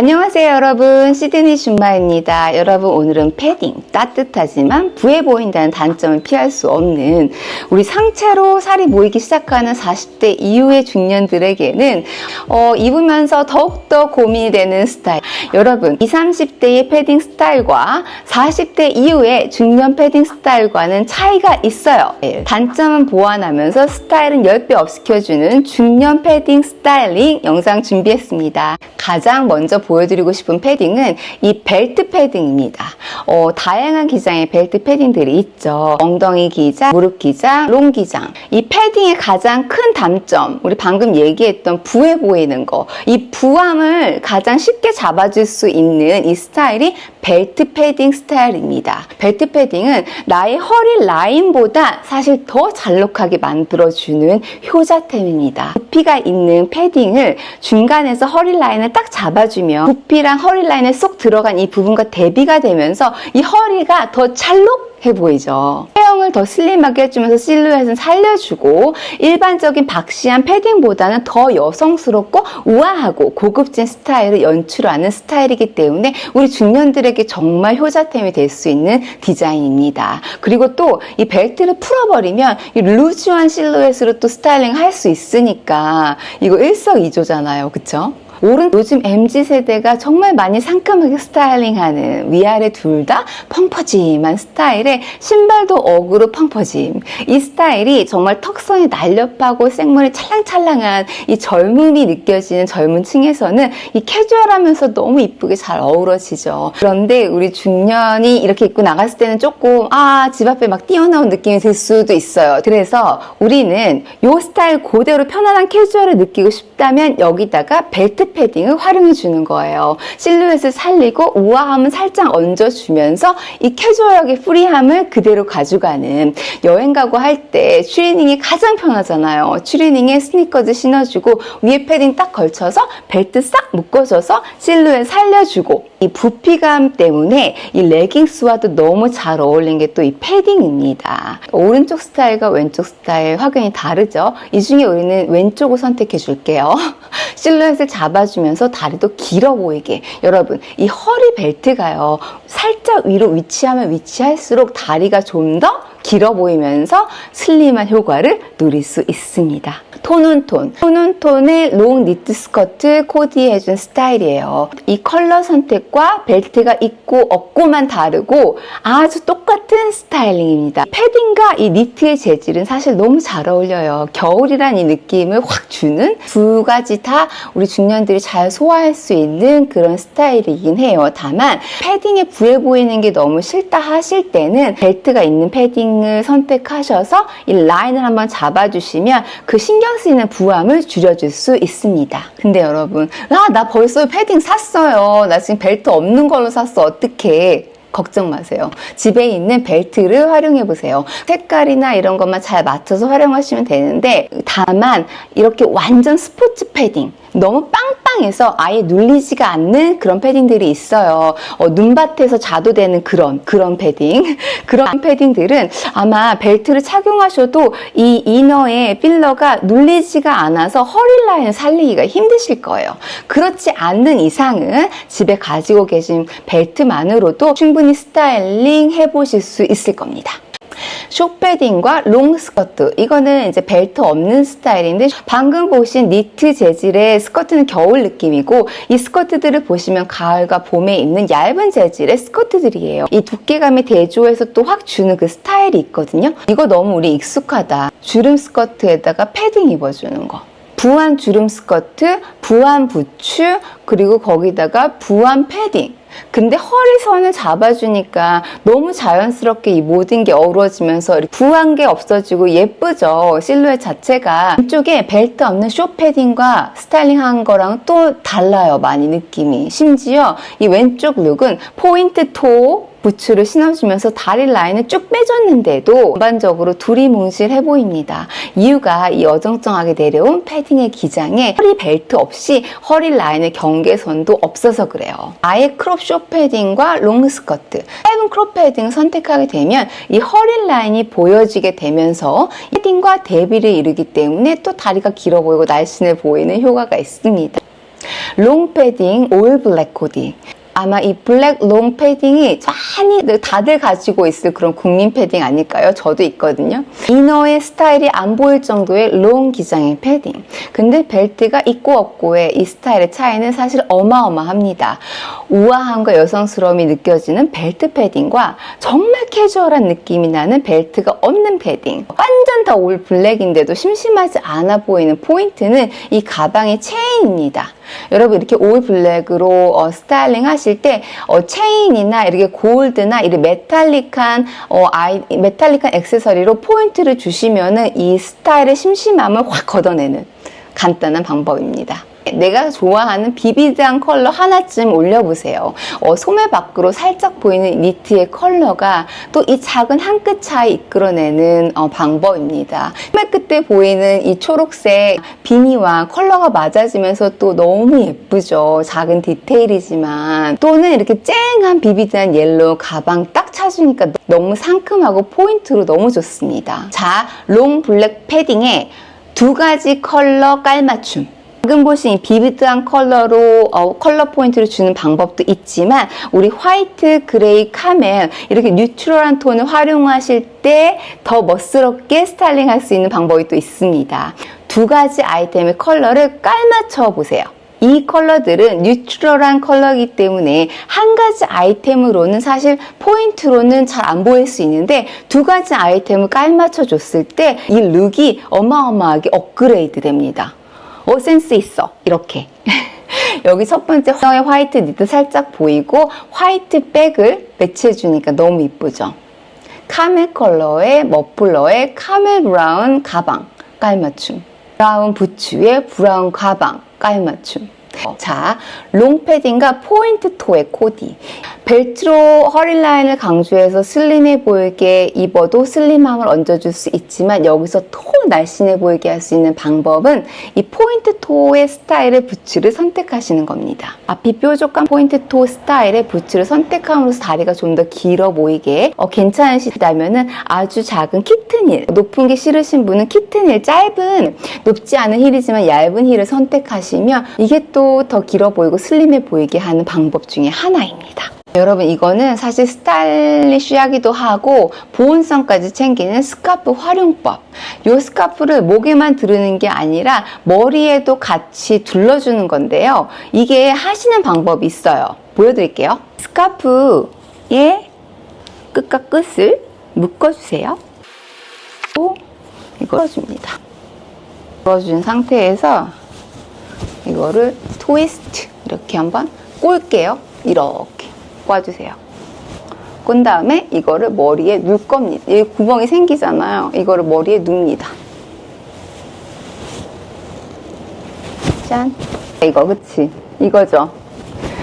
안녕하세요 여러분. 시드니 줌마입니다. 여러분 오늘은 패딩 따뜻하지만 부해 보인다는 단점을 피할 수 없는 우리 상체로 살이 모이기 시작하는 40대 이후의 중년들에게는 어, 입으면서 더욱더 고민이 되는 스타일. 여러분 20, 30대의 패딩 스타일과 40대 이후의 중년 패딩 스타일과는 차이가 있어요. 단점은 보완하면서 스타일은 10배 업시켜주는 중년 패딩 스타일링 영상 준비했습니다. 가장 먼저 보여드리고 싶은 패딩은 이 벨트 패딩입니다. 어, 다양한 기장의 벨트 패딩들이 있죠. 엉덩이 기장, 무릎 기장, 롱 기장. 이 패딩의 가장 큰 단점, 우리 방금 얘기했던 부해 보이는 거. 이 부함을 가장 쉽게 잡아줄 수 있는 이 스타일이 벨트 패딩 스타일입니다. 벨트 패딩은 나의 허리 라인보다 사실 더 잘록하게 만들어주는 효자템입니다. 부피가 있는 패딩을 중간에서 허리 라인을 딱 잡아주면 부피랑 허리 라인에 쏙 들어간 이 부분과 대비가 되면서 이 허리가 더 찰록해 보이죠. 체형을 더 슬림하게 해주면서 실루엣은 살려주고 일반적인 박시한 패딩보다는 더 여성스럽고 우아하고 고급진 스타일을 연출하는 스타일이기 때문에 우리 중년들에게 정말 효자템이 될 수 있는 디자인입니다. 그리고 또 이 벨트를 풀어버리면 이 루즈한 실루엣으로 또 스타일링 할 수 있으니까 이거 일석이조잖아요. 그쵸? 오른 요즘 MZ 세대가 정말 많이 상큼하게 스타일링하는 위아래 둘 다 펑퍼짐한 스타일에 신발도 어그로 펑퍼짐. 이 스타일이 정말 턱선이 날렵하고 생머리 찰랑찰랑한 이 젊음이 느껴지는 젊은 층에서는 이 캐주얼하면서 너무 이쁘게 잘 어우러지죠. 그런데 우리 중년이 이렇게 입고 나갔을 때는 조금 아 집 앞에 막 뛰어나온 느낌이 들 수도 있어요. 그래서 우리는 이 스타일 그대로 편안한 캐주얼을 느끼고 싶다면 여기다가 벨트 패딩을 활용해 주는 거예요. 실루엣을 살리고 우아함은 살짝 얹어주면서 이 캐주얼하게 프리함을 그대로 가져가는 여행 가고 할 때 추리닝이 가장 편하잖아요. 추리닝에 스니커즈 신어주고 위에 패딩 딱 걸쳐서 벨트 싹 묶어줘서 실루엣 살려주고 이 부피감 때문에 이 레깅스와도 너무 잘 어울리는 게또 이 패딩입니다. 오른쪽 스타일과 왼쪽 스타일 확연히 다르죠. 이 중에 우리는 왼쪽을 선택해 줄게요. 실루엣을 잡아주면서 다리도 길어 보이게. 여러분, 이 허리 벨트가요. 살짝 위로 위치하면 위치할수록 다리가 좀 더 길어 보이면서 슬림한 효과를 누릴 수 있습니다. 톤은 톤. 톤은 톤의 롱 니트 스커트 코디해준 스타일이에요. 이 컬러 선택과 벨트가 있고 없고만 다르고 아주 똑같은 스타일링입니다. 패딩과 이 니트의 재질은 사실 너무 잘 어울려요. 겨울이란 이 느낌을 확 주는 두 가지 다 우리 중년들이 잘 소화할 수 있는 그런 스타일이긴 해요. 다만 패딩에 부해 보이는 게 너무 싫다 하실 때는 벨트가 있는 패딩을 선택하셔서 이 라인을 한번 잡아주시면 그 신경 쓰이는 부함을 줄여줄 수 있습니다. 근데 여러분, 아, 나 벌써 패딩 샀어요. 나 지금 벨트 없는 걸로 샀어. 어떡해. 걱정 마세요. 집에 있는 벨트를 활용해 보세요. 색깔이나 이런 것만 잘 맞춰서 활용하시면 되는데 다만 이렇게 완전 스포츠 패딩 너무 빵빵해서 아예 눌리지가 않는 그런 패딩들이 있어요. 어, 눈밭에서 자도 되는 그런 그런 패딩 그런 패딩들은 아마 벨트를 착용하셔도 이 이너의 필러가 눌리지가 않아서 허리 라인 살리기가 힘드실 거예요. 그렇지 않는 이상은 집에 가지고 계신 벨트만으로도 충분히 스타일링 해보실 수 있을 겁니다. 숏패딩과 롱 스커트. 이거는 이제 벨트 없는 스타일인데 방금 보신 니트 재질의 스커트는 겨울 느낌이고 이 스커트들을 보시면 가을과 봄에 입는 얇은 재질의 스커트들이에요. 이 두께감이 대조해서 또 확 주는 그 스타일이 있거든요. 이거 너무 우리 익숙하다. 주름 스커트에다가 패딩 입어주는 거. 부한 주름 스커트, 부한 부츠, 그리고 거기다가 부한 패딩. 근데 허리선을 잡아주니까 너무 자연스럽게 이 모든 게 어우러지면서 부한 게 없어지고 예쁘죠. 실루엣 자체가 이쪽에 벨트 없는 쇼 패딩과 스타일링한 거랑 또 달라요. 많이 느낌이. 심지어 이 왼쪽 룩은 포인트 토 부츠를 신어주면서 다리 라인을 쭉 빼줬는데도 전반적으로 두리뭉실해 보입니다. 이유가 이 어정쩡하게 내려온 패딩의 기장에 허리 벨트 없이 허리 라인의 경계선도 없어서 그래요. 아예 크롭 쇼 패딩과 롱 스커트, 짧은 크롭 패딩을 선택하게 되면 이 허리 라인이 보여지게 되면서 패딩과 대비를 이루기 때문에 또 다리가 길어 보이고 날씬해 보이는 효과가 있습니다. 롱 패딩 올 블랙 코디. 아마 이 블랙 롱 패딩이 많이 다들 가지고 있을 그런 국민 패딩 아닐까요? 저도 있거든요. 이너의 스타일이 안 보일 정도의 롱 기장의 패딩. 근데 벨트가 있고 없고의 이 스타일의 차이는 사실 어마어마합니다. 우아함과 여성스러움이 느껴지는 벨트 패딩과 정말 캐주얼한 느낌이 나는 벨트가 없는 패딩. 완전 다 올 블랙인데도 심심하지 않아 보이는 포인트는 이 가방의 체인입니다. 여러분 이렇게 올 블랙으로 어, 스타일링 하실 때 어, 체인이나 이렇게 골드나 이렇게 메탈릭한 어, 아이, 메탈릭한 액세서리로 포인트를 주시면은 이 스타일의 심심함을 확 걷어내는 간단한 방법입니다. 내가 좋아하는 비비드한 컬러 하나쯤 올려보세요. 어, 소매 밖으로 살짝 보이는 니트의 컬러가 또 이 작은 한 끗 차이 이끌어내는 어, 방법입니다. 소매 끝에 보이는 이 초록색 비니와 컬러가 맞아지면서 또 너무 예쁘죠. 작은 디테일이지만 또는 이렇게 쨍한 비비드한 옐로우 가방 딱 차주니까 너무 상큼하고 포인트로 너무 좋습니다. 자, 롱 블랙 패딩에 두 가지 컬러 깔맞춤. 방금 보신 이 비비드한 컬러로 어, 컬러 포인트를 주는 방법도 있지만 우리 화이트, 그레이, 카멜 이렇게 뉴트럴한 톤을 활용하실 때 더 멋스럽게 스타일링 할 수 있는 방법이 또 있습니다. 두 가지 아이템의 컬러를 깔맞춰 보세요. 이 컬러들은 뉴트럴한 컬러이기 때문에 한 가지 아이템으로는 사실 포인트로는 잘 안 보일 수 있는데 두 가지 아이템을 깔맞춰 줬을 때 이 룩이 어마어마하게 업그레이드 됩니다. 어, 센스 있어. 이렇게. 여기 첫 번째 의 화이트 니트 살짝 보이고 화이트 백을 매치해 주니까 너무 이쁘죠? 카멜 컬러의 머플러의 카멜 브라운 가방 깔맞춤. 브라운 부츠에 브라운 가방 깔맞춤. 자, 롱 패딩과 포인트 토의 코디. 벨트로 허리 라인을 강조해서 슬림해 보이게 입어도 슬림함을 얹어줄 수 있지만 여기서 더 날씬해 보이게 할 수 있는 방법은 이 포인트 토의 스타일의 부츠를 선택하시는 겁니다. 앞이 뾰족한 포인트 토 스타일의 부츠를 선택함으로써 다리가 좀 더 길어 보이게 어, 괜찮으시다면 아주 작은 키튼힐 높은 게 싫으신 분은 키튼힐 짧은 높지 않은 힐이지만 얇은 힐을 선택하시면 이게 또 더 길어 보이고 슬림해 보이게 하는 방법 중에 하나입니다. 여러분 이거는 사실 스타일리쉬하기도 하고 보온성까지 챙기는 스카프 활용법. 이 스카프를 목에만 두르는 게 아니라 머리에도 같이 둘러주는 건데요. 이게 하시는 방법이 있어요. 보여드릴게요. 스카프의 끝과 끝을 묶어주세요. 또 이거 풀어줍니다. 풀어준 상태에서 이거를 트위스트 이렇게 한번 꼴게요. 이렇게 꽈주세요. 꼰 다음에 이거를 머리에 눌 겁니다. 이 구멍이 생기잖아요. 이거를 머리에 눕니다. 짠. 이거 그치? 이거죠.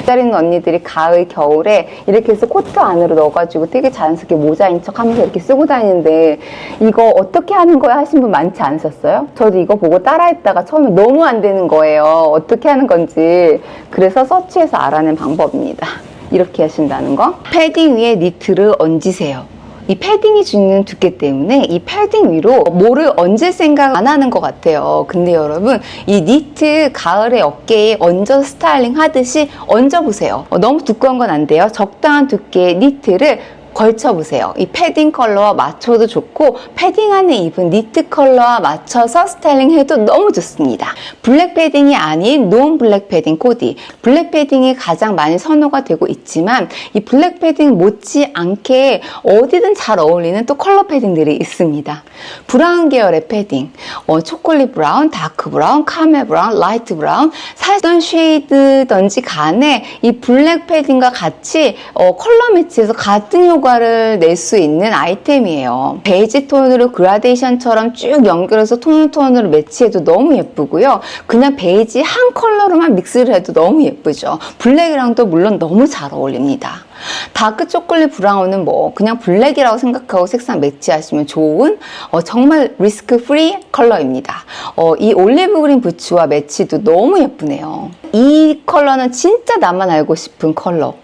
기다리는 언니들이 가을, 겨울에 이렇게 해서 코트 안으로 넣어가지고 되게 자연스럽게 모자인 척 하면서 이렇게 쓰고 다니는데 이거 어떻게 하는 거야 하신 분 많지 않으셨어요? 저도 이거 보고 따라했다가 처음에 너무 안 되는 거예요. 어떻게 하는 건지. 그래서 서치해서 알아낸 방법입니다. 이렇게 하신다는 거. 패딩 위에 니트를 얹으세요. 이 패딩이 주는 두께 때문에 이 패딩 위로 뭐를 얹을 생각 안 하는 것 같아요. 근데 여러분 이 니트 가을에 어깨에 얹어 스타일링 하듯이 얹어보세요. 어, 너무 두꺼운 건 안 돼요. 적당한 두께의 니트를 걸쳐보세요. 이 패딩 컬러와 맞춰도 좋고 패딩 안에 입은 니트 컬러와 맞춰서 스타일링해도 너무 좋습니다. 블랙 패딩이 아닌 논 블랙 패딩 코디. 블랙 패딩이 가장 많이 선호가 되고 있지만 이 블랙 패딩 못지않게 어디든 잘 어울리는 또 컬러 패딩들이 있습니다. 브라운 계열의 패딩, 어, 초콜릿 브라운, 다크 브라운, 카멜 브라운, 라이트 브라운 살던 쉐이드든지 간에 이 블랙 패딩과 같이 어, 컬러 매치해서 같은 효과 를 낼 수 있는 아이템이에요. 베이지 톤으로 그라데이션처럼 쭉 연결해서 톤 톤으로 매치해도 너무 예쁘고요. 그냥 베이지 한 컬러로만 믹스를 해도 너무 예쁘죠. 블랙이랑도 물론 너무 잘 어울립니다. 다크 초콜릿 브라운은 뭐 그냥 블랙이라고 생각하고 색상 매치하시면 좋은 어, 정말 리스크 프리 컬러입니다. 어, 이 올리브 그린 부츠와 매치도 너무 예쁘네요. 이 컬러는 진짜 나만 알고 싶은 컬러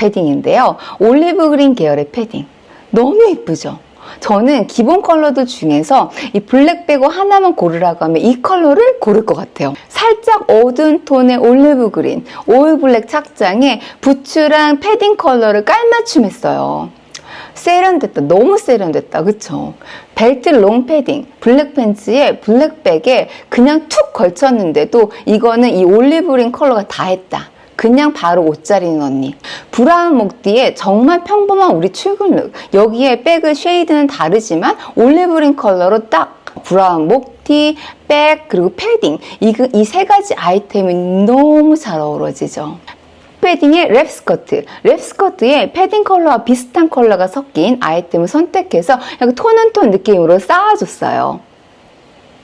패딩인데요. 올리브 그린 계열의 패딩. 너무 예쁘죠? 저는 기본 컬러들 중에서 이 블랙 빼고 하나만 고르라고 하면 이 컬러를 고를 것 같아요. 살짝 어두운 톤의 올리브 그린, 올 블랙 착장에 부츠랑 패딩 컬러를 깔맞춤했어요. 세련됐다. 너무 세련됐다. 그쵸? 벨트 롱 패딩, 블랙 팬츠에 블랙백에 그냥 툭 걸쳤는데도 이거는 이 올리브린 컬러가 다 했다. 그냥 바로 옷잘 입는 언니. 브라운 목뒤에 정말 평범한 우리 출근 룩. 여기에 백의 쉐이드는 다르지만 올리브린 컬러로 딱 브라운 목티, 백, 그리고 패딩. 이 세 가지 아이템이 너무 잘 어우러지죠. 패딩의 랩 스커트. 랩 스커트에 패딩 컬러와 비슷한 컬러가 섞인 아이템을 선택해서 약간 톤온톤 느낌으로 쌓아줬어요.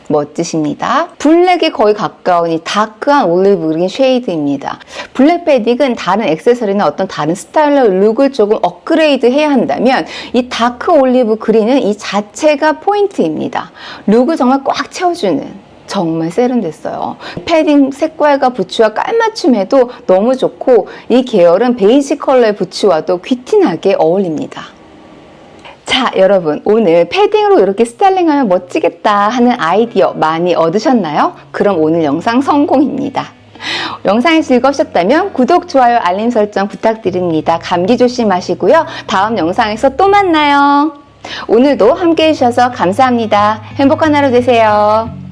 멋지십니다. 블랙에 거의 가까운 이 다크한 올리브 그린 쉐이드입니다. 블랙 패딩은 다른 액세서리나 어떤 다른 스타일러 룩을 조금 업그레이드 해야 한다면 이 다크 올리브 그린은 이 자체가 포인트입니다. 룩을 정말 꽉 채워주는 정말 세련됐어요. 패딩 색깔과 부츠와 깔맞춤해도 너무 좋고 이 계열은 베이지 컬러의 부츠와도 귀티나게 어울립니다. 자, 여러분, 오늘 패딩으로 이렇게 스타일링하면 멋지겠다 하는 아이디어 많이 얻으셨나요? 그럼 오늘 영상 성공입니다. 영상이 즐거우셨다면 구독, 좋아요, 알림 설정 부탁드립니다. 감기 조심하시고요. 다음 영상에서 또 만나요. 오늘도 함께 해주셔서 감사합니다. 행복한 하루 되세요.